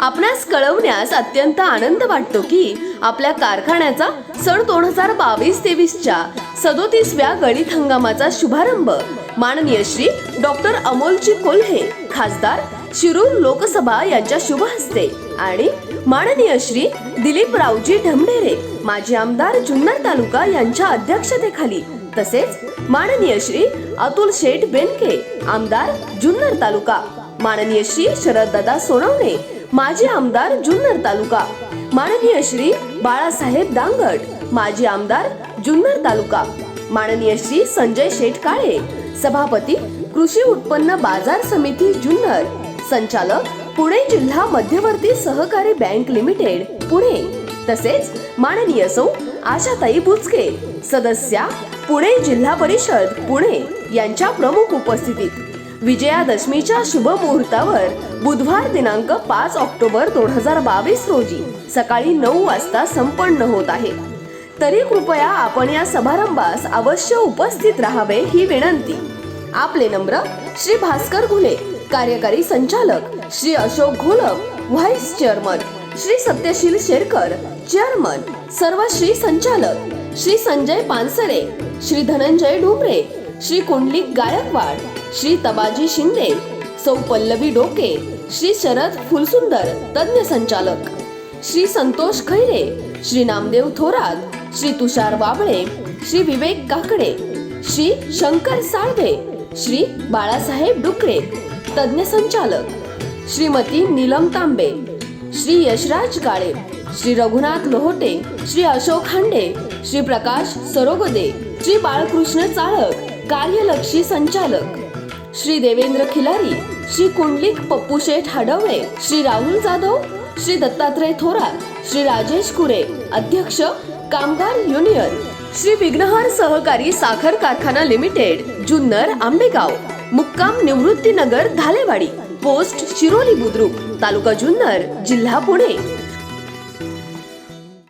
आपणास कळवण्यास अत्यंत आनंद वाटतो की आपल्या कारखान्याचा सन दोन हजार बावीस तेवीसच्या सदोतीसव्या गणित हंगामाचा शुभारंभ. माननीय श्री डॉक्टर अमोलजी कोल्हे खासदार शिरूर लोकसभा यांच्या शुभ हस्ते. आणि माननीय श्री दिलीपरावजी ढमढेरे माजी आमदार जुन्नर तालुका यांच्या अध्यक्षतेखाली. तसेच माननीय श्री अतुल शेठ बेनके आमदार जुन्नर तालुका. माननीय श्री शरददादा सोनवणे माजी आमदार जुन्नर तालुका. माननीय श्री बाळासाहेब दांगट माजी आमदार जुन्नर तालुका. माननीय श्री संजय शेठ काळे सभापती कृषी उत्पन्न बाजार समिती जुन्नर. संचालक पुणे जिल्हा मध्यवर्ती सहकारी बँक लिमिटेड पुणे. तसेच माननीय सौ आशाताई बुचके. सदस्या पुणे जिल्हा परिषद पुणे यांच्या प्रमुख उपस्थितीत. विजयादशमीच्या शुभ मुहूर्तावर बुधवार दिनांक पाच ऑक्टोबर दोन हजार बावीस रोजी सकाळी नऊ वाजता संपन्न होत आहे. तरी कृपया आपण या समारंभास अवश्य उपस्थित राहावे ही विनंती. आपले नम्र श्री भास्कर घुले कार्यकारी संचालक Shri Ashok Gholap vice chairman Shri Satyashil Sherkar chairman सर्व श्री संचालक श्री संजय पानसरे श्री धनंजय डुमरे श्री कुंडलिक गायकवाड श्री तबाजी शिंदे सौ पल्लवी डोके श्री शरद फुलसुंदर तज्ञ संचालक श्री संतोष खैरे श्री नामदेव थोरात श्री तुषार वाबळे श्री विवेक काकडे श्री शंकर साळवे श्री बाळासाहेब डुकरे तज्ञ संचालक श्रीमती नीलम तांबे श्री यशराज काळे श्री रघुनाथ लोहोटे श्री अशोक हांडे श्री प्रकाश सरोगदे श्री बाळकृष्ण चाळक कार्यलक्षी संचालक. श्री देवेंद्र खिलारी श्री कुंडलिक पप्पू शेठ हडवळे श्री राहुल जाधव श्री दत्तात्रय थोरात श्री राजेश कुरे अध्यक्ष कामगार युनियन श्री विघ्नहर सहकारी साखर कारखाना लिमिटेड जुन्नर आंबेगाव मुक्काम निवृत्तीनगर धालेवाडी पोस्ट शिरोली बुद्रुक तालुका जुन्नर जिल्हा पुणे.